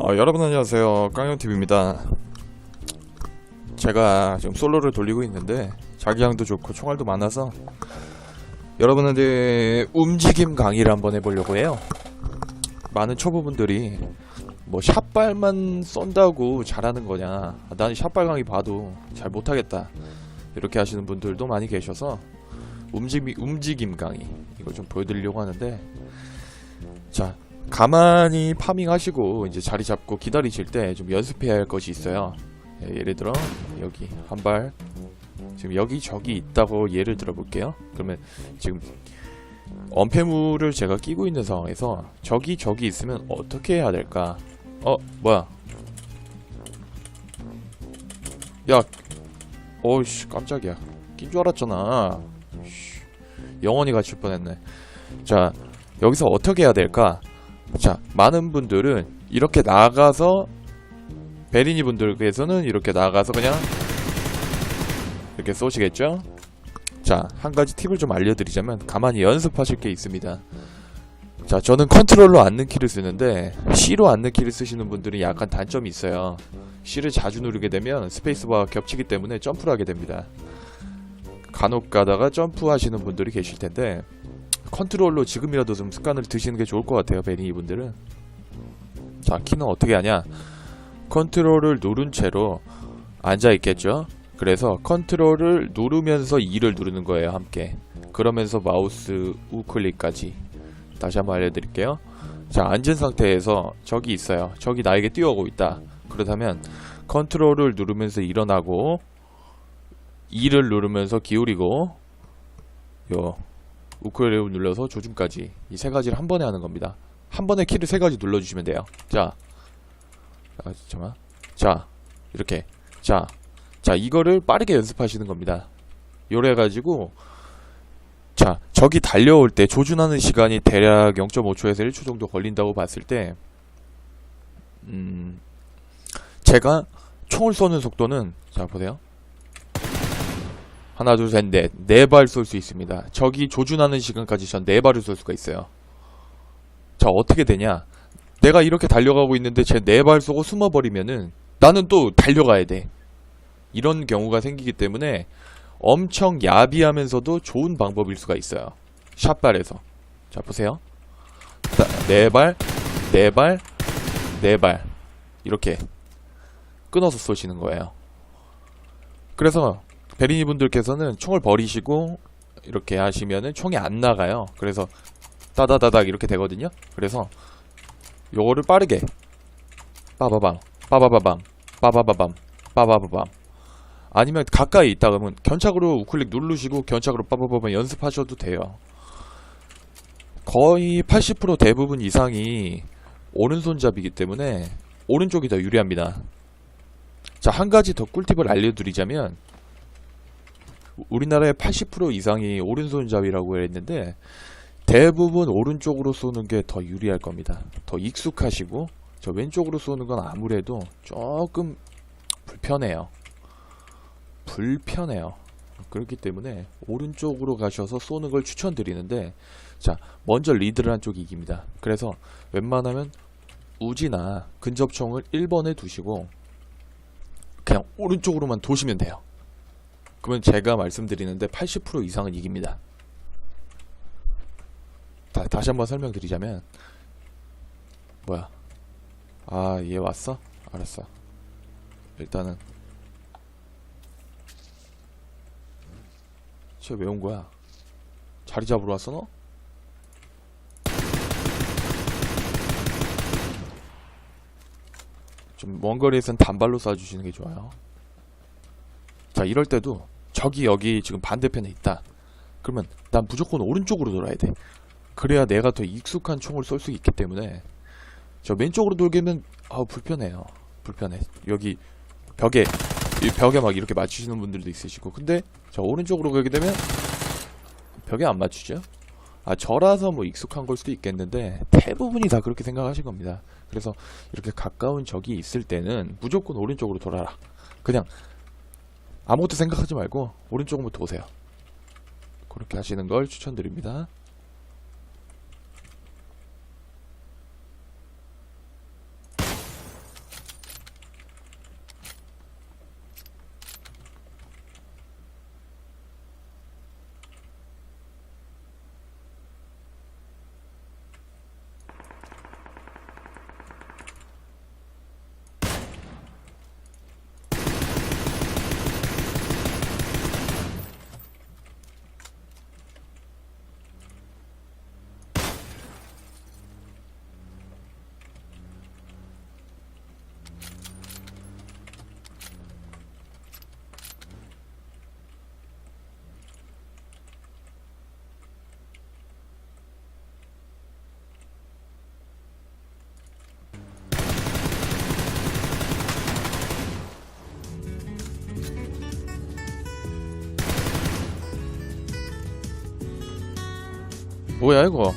어, 여러분 안녕하세요. 깡형TV입니다. 제가 지금 솔로를 돌리고 있는데 자기장도 좋고 총알도 많아서 여러분한테 움직임 강의를 한번 해보려고 해요. 많은 초보분들이 뭐 샷발만 쏜다고 잘하는 거냐. 아, 나는 샷발 강의 봐도 잘 못하겠다 이렇게 하시는 분들도 많이 계셔서 움직임, 움직임 강의 이거 좀 보여드리려고 하는데 자 가만히 파밍 하시고 이제 자리 잡고 기다리실 때 좀 연습해야 할 것이 있어요. 예, 예를 들어 여기 한 발 지금 여기 저기 있다고 예를 들어 볼게요. 그러면 지금 엄폐물을 제가 끼고 있는 상황에서 저기 저기 있으면 어떻게 해야 될까? 어 뭐야? 야, 어이씨 깜짝이야. 낀 줄 알았잖아. 씨, 영원히 갇힐 뻔했네. 자 여기서 어떻게 해야 될까? 자, 많은 분들은 이렇게 나가서 베리니 분들께서는 이렇게 나가서 그냥 이렇게 쏘시겠죠? 자, 한 가지 팁을 좀 알려드리자면 가만히 연습하실 게 있습니다. 자, 저는 컨트롤로 앉는 키를 쓰는데 C로 앉는 키를 쓰시는 분들이 약간 단점이 있어요. C를 자주 누르게 되면 스페이스바가 겹치기 때문에 점프를 하게 됩니다. 간혹 가다가 점프하시는 분들이 계실 텐데 컨트롤로 지금이라도 좀 습관을 드시는 게 좋을 것 같아요 베니 분들은. 자 키는 어떻게 하냐? 컨트롤을 누른 채로 앉아 있겠죠? 그래서 컨트롤을 누르면서 2를 누르는 거예요 함께. 그러면서 마우스 우클릭까지 다시 한번 알려드릴게요 자 앉은 상태에서 저기 있어요 저기 나에게 뛰어오고 있다 그렇다면 컨트롤을 누르면서 일어나고 2를 누르면서 기울이고 요 우클렐레를 눌러서 조준까지 이 세 가지를 한 번에 하는 겁니다. 한 번에 키를 세 가지 눌러주시면 돼요. 자, 아, 잠깐만. 자, 이렇게. 자, 자 이거를 빠르게 연습하시는 겁니다. 요래 가지고 자 적이 달려올 때 조준하는 시간이 대략 0.5초에서 1초 정도 걸린다고 봤을 때, 음, 제가 총을 쏘는 속도는 자 보세요. 하나 둘 셋 넷 네 발 쏠 수 있습니다. 적이 조준하는 시간까지 전 네 발을 쏠 수가 있어요. 자 어떻게 되냐? 내가 이렇게 달려가고 있는데 제 네 발 쏘고 숨어버리면은 나는 또 달려가야 돼. 이런 경우가 생기기 때문에 엄청 야비하면서도 좋은 방법일 수가 있어요. 샷발에서. 자 보세요. 자, 네 발, 네 발, 네 발. 이렇게 끊어서 쏘시는 거예요. 그래서 베리니 분들께서는 총을 버리시고 이렇게 하시면은 총이 안 나가요. 그래서 따다다닥 이렇게 되거든요. 그래서 요거를 빠르게 빠바밤 빠바바밤 빠바바밤 빠바바밤 아니면 가까이 있다 그러면 견착으로 우클릭 누르시고 견착으로 빠바바밤 연습하셔도 돼요. 거의 80% 대부분 이상이 오른손잡이기 때문에 오른쪽이 더 유리합니다. 자, 한 가지 더 꿀팁을 알려드리자면 우리나라의 80% 이상이 오른손잡이라고 했는데 대부분 오른쪽으로 쏘는 게 더 유리할 겁니다. 더 익숙하시고 저 왼쪽으로 쏘는 건 아무래도 조금 불편해요. 불편해요. 그렇기 때문에 오른쪽으로 가셔서 쏘는 걸 추천드리는데 자 먼저 리드를 한 쪽이 이깁니다. 그래서 웬만하면 우지나 근접총을 1번에 두시고 그냥 오른쪽으로만 도시면 돼요. 그러면 제가 말씀드리는데 80% 이상은 이깁니다. 다, 다시 한번 설명드리자면 뭐야 아 얘 왔어? 알았어 일단은 쟤 왜 온 거야? 자리 잡으러 왔어 너? 좀 먼 거리에선 단발로 쏴주시는 게 좋아요. 자 이럴 때도 저기 여기 지금 반대편에 있다. 그러면 난 무조건 오른쪽으로 돌아야 돼. 그래야 내가 더 익숙한 총을 쏠 수 있기 때문에 저 왼쪽으로 돌게면 아우 불편해요. 불편해. 여기 벽에 이 벽에 막 이렇게 맞추시는 분들도 있으시고. 근데 저 오른쪽으로 가게 되면 벽에 안 맞추죠 아 저라서 뭐 익숙한 걸 수도 있겠는데 대부분이 다 그렇게 생각하실 겁니다 그래서 이렇게 가까운 적이 있을 때는 무조건 오른쪽으로 돌아라 그냥 아무것도 생각하지 말고 오른쪽부터 오세요. 그렇게 하시는 걸 추천드립니다. 뭐야 이거?